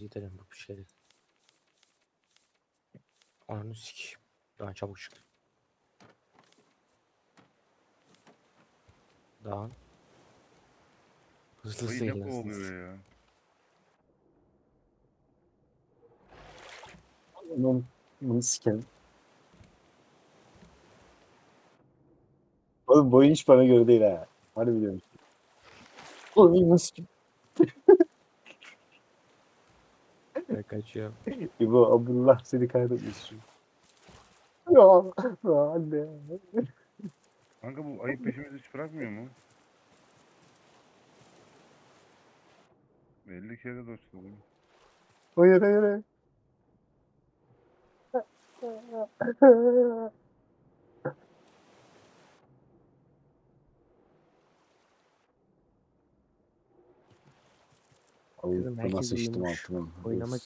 Gidelim bu bir şeyleri. Ananı sikeyim. Daha çabuk çık. Daha. Hızlı hızlı Ayı ne ilgilensin. kovalıyor ya? Onun bunu sikerim. Oğlum bu oyun hiç bana göre değil ha. Hadi biliyorum. Oğlum nasıl Ben kaçıyorum. İbo Abdullah seni kaybetmiş. Ya anne. Kanka bu ayı peşimizi hiç bırakmıyor mu? 50 kere doçladım. Hayır hayır hayır. Kızım, Allah'ıma herkes sıçtım uyumuş. altına. Oynamak